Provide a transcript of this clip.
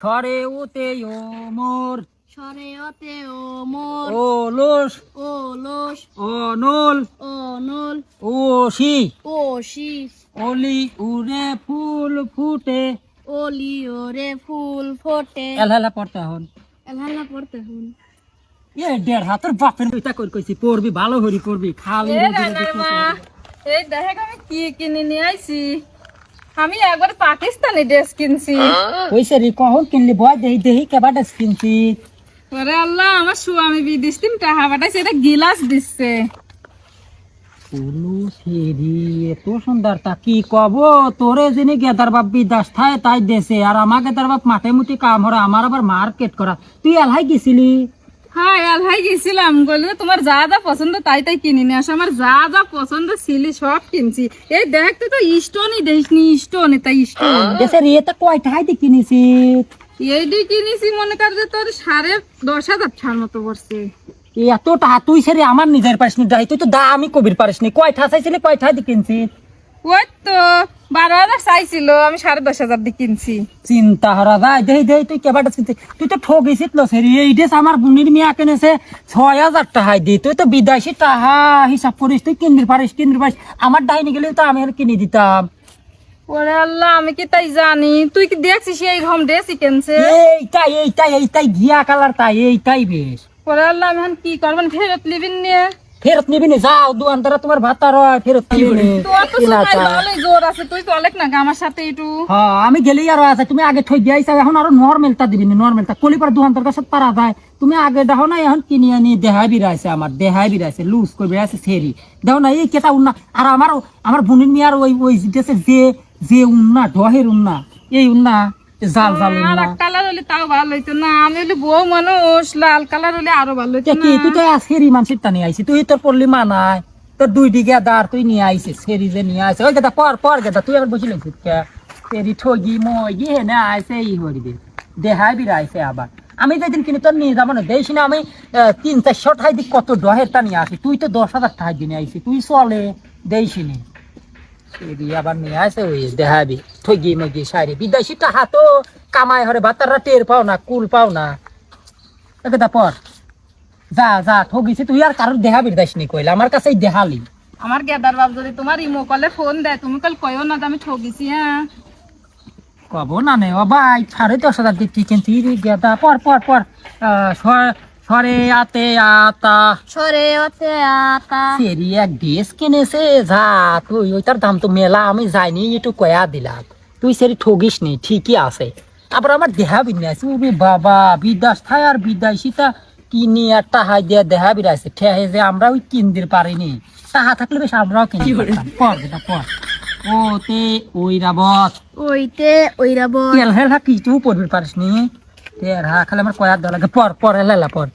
সরে ওতে ও মোর। সরে অতে ও মোর। ও লোস। ও লোস। ও নোল। ও নোল। ও সি ও শি অলি উড়ে ফুল ফুটে। ওলি ওরে ফুল ফোটে। এলহেলা পড়তে হন। এলহাল্লা পড়তে হুন। এ দেড় হাতের বাপের এটা কই কইছি পড়বি ভালো হরি পড়বি খালি মা এই দেখ আমি কি কিনে নিয়ে আইছি। আমি একবার পাকিস্তানি ড্রেস কিনছি। কইছে রে কিনলি? বয় দেহি দেহি কেবাটা কিনছি? ওরে আল্লাহ আমার স্বামী বিদেশ তিন টাকা পাঠাইছে এটা গিলাস দিচ্ছে। এত সুন্দর তা কি কব? তোরে যিনি গেদার বাপ বিদাস থায় তাই দেশে আর আমার গেদার বাপ মাঠে মুটি কাম হরা আমার আবার মার্কেট করা। তুই এলহাই গেছিলি? হ্যাঁ আলহাই গেছিলাম। বললে তোমার যা যা পছন্দ তাই তাই কিনে নিয়ে আসো। আমার যা যা পছন্দ ছিল সব কিনছি। এই দেখ তুই তো স্টোনই দেখিসনি স্টোন তাই স্টোন দেশে রে তা কয়টাই দি কিনেছি? এই দিয়ে কিনেছি মনে কর যে তোর সাড়ে দশ হাজার ছাড় মতো পড়ছে। এত টাকা তুই সেরে আমার নিজের পারিসনি দাই তুই তো দামি কবির পারিসনি কয়টা চাইছিলি কয়টা দি কিনছি? ওই তো বারো হাজার চাইছিল আমি সাড়ে দশ হাজার দিয়ে কিনছি। চিন্তা হরা দেহি তুই কেবাটা তুই তো ঠকিছিস লো সেরি এই ড্রেস আমার বুনির মিয়া কিনেছে ছয় হাজার টাকায় দি তুই তো বিদেশি টাকা হিসাব করিস তুই পারিস পারিস আমার ডাইনি গেলে তো আমি আর কিনে দিতাম। ওরে আল্লাহ আমি কি তাই জানি? তুই কি দেখছিস এই রকম ড্রেসই কিনছে? এইটাই এইটাই এইটাই ঘিয়া কালার তাই এইটাই বেশ। ওরে আল্লাহ আমি এখন কি করবেন ফেরত নিবিন নিয়ে ফেরত নিবি না যাও দোকান তারা তোমার ভাতা রয় ফেরত নিবি না। তো সবাই। ভালোই জোর আছে তুই চলেক না আমার সাথে একটু। হ্যাঁ আমি গেলেই আরও আছে তুমি আগে ঠই দিয়াইছা এখন আরও নর্মেলটা দিবি না নর্মেলটা। কলিপার দোকান তোর কাছে পারা যায়। তুমি আগে দেখো না এখন কিনে আনি দেহাই বিরাইছে আমার দেহাই বিরাইছে লুজ করে বিরাইছে সেরি। দেখো না এই কেটা উন্না আর আমার আমার বোনের মেয়ার ওই ওই যে যে উন্না ডহের উন্না এই উন্না। জাল জাল আর উন্না কালার হলে তাও ভালো হইতো। না আমি হলে বউ মানুষ লাল কালার হলে আরও ভালো হইতো তে কি তুই তো সেরি মানুষের টা নিয়ে আইছি তুই তোর পড়লি মানায়। তোর দুই দিকে দাঁড় তুই নিয়ে আইছিস সেরি যে নিয়ে আইছে ওই গেদা পর পর গেদা তুই আবার বসিল সেরি ঠগি মই গিয়ে না আইছে ই হরিবে দেহাই বিরাইছে আবার। আমি যেদিন কিনে তোর নিয়ে যাব না না আমি তিন চারশো ঠাই দিক কত ডহের টা নিয়ে আসি। তুই তো দশ হাজার ঠাই দিয়ে আইছি তুই চলে দেখিসনি সেরি আবার নিয়ে আসে ওই দেহাবি। ঠগি মগি সারি। বিদেশি টাকা তো কামাই হরে ভাতাররা টের পাও না কুল পাও না। পর। যা যা ঠগিছে তুই আর কারোর দেহা বিরদাস নি কইলা। আমার কাছেই দেহালি। আমার গেদার বাপ যদি তোমার ইমো কলে ফোন দেয় তুমি কল কয়ও না যে আমি ঠকিছি হ্যাঁ? কব না নে ও ভাই সাড়ে দশ হাজার দিচ্ছি কিন্তু গেদা। পর পর পর সরে আতে আতা। সরে অতে আতা। সেরি এক ড্রেস কিনেছে যা। তুই ওইটার দাম তো মেলা আমি যাইনি একটু কয়া দিলাম। তুই সেরি ঠগিস নি ঠিকই আছে। আবার আমার দেহা বিন্যাস উরে বাবা বিদাস থাই আর বিদাসিতা কিনি আর টাহাই দিয়ে দেহা বিরাইছে। ঠেহে যে আমরা ওই কিনতে পারিনি। টাহা থাকলে বেশ আমরাও কিনতে পারতাম। পর বেটা পর। ওই রাবত ওইতে ওইরা বল তেল হেল হা কিছু পড়বি পারিস নি? হা খালি আমার কয়ার দেওয়া লাগে। পর পর এলা পর।